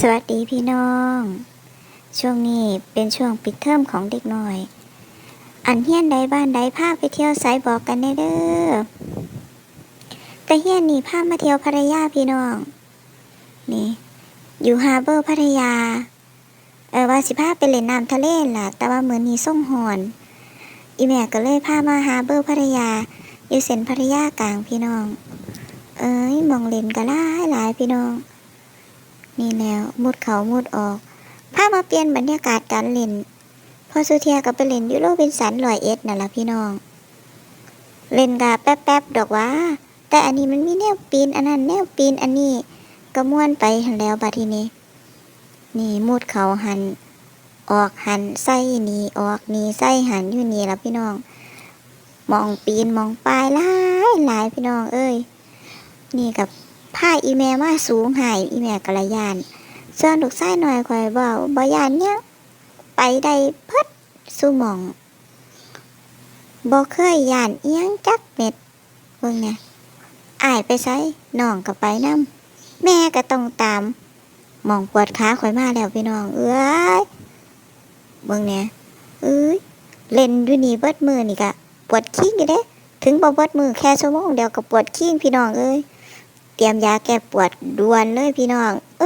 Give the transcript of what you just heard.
สวัสดีพี่น้อง ช่วงนี้เป็นช่วงปิดเทอมของเด็กน้อย อันเฮียนใดบ้านใดพาไปเที่ยวไสบอกกันแน่เด้อแต่เฮียนนี่พามาเที่ยวพัทยาพี่น้อง นี่ อยู่ฮาร์เบอร์พัทยา เออว่าสิพาไปเล่นน้ำทะเลล่ะ แต่ว่าเหมือนนี้ส่งหอน อีแม่ก็เลยพามาฮาร์เบอร์พัทยา อยู่เส้นพัทยากลางพี่น้อง เอ้ยมองเล่นก็หลายหลายพี่น้อง นี่แล้วมุดเขามุดออกพามาเปลี่ยนบรรยากาศการเล่นพอสุเทียก็ไปเล่นยูโรบินสันลอยเอ็ดนั่นละพี่น้อง เล่นกาแป๊บๆดอกว่า แต่อันนี้มันมีแนวปีนอันนั้นแนวปีนอันนี้ก็ม่วนไปแล้วบัดทีนี้ นี่มุดเขาหัน ออกหันไส้นี่ออกนี่ไส้หันอยู่นี่ละพี่น้อง มองปีนมองปลายหลายหลายพี่น้องเอ้ย นี่กับ ผ้าอีแม่มาสูงหายอีแม่กระยานส่วนลูกไส้หน่อยคอยเบาบอยานเนี่ยไปได้เพิดสู่มองบ่เคยยานเอียงจักเม็ดเบิ่งเนี่ยอายไปไสน้องก็ไปนํแม่ก็ต้องตามมองปวดขาข่อยมาแล้วพี่น้อง เอ้ยเบิ่งเนี่ยเอ้ยเล่นอยู่นี่เบิดมือนี่กะปวดขี้อยู่เด้ ถึงบ่เบิดมือแค่ชั่วโมงเดียวก็ปวดขี้พี่น้องเอ้ย ตรียมยาแก้ปวดด่วนเลยพี่น้อง เอ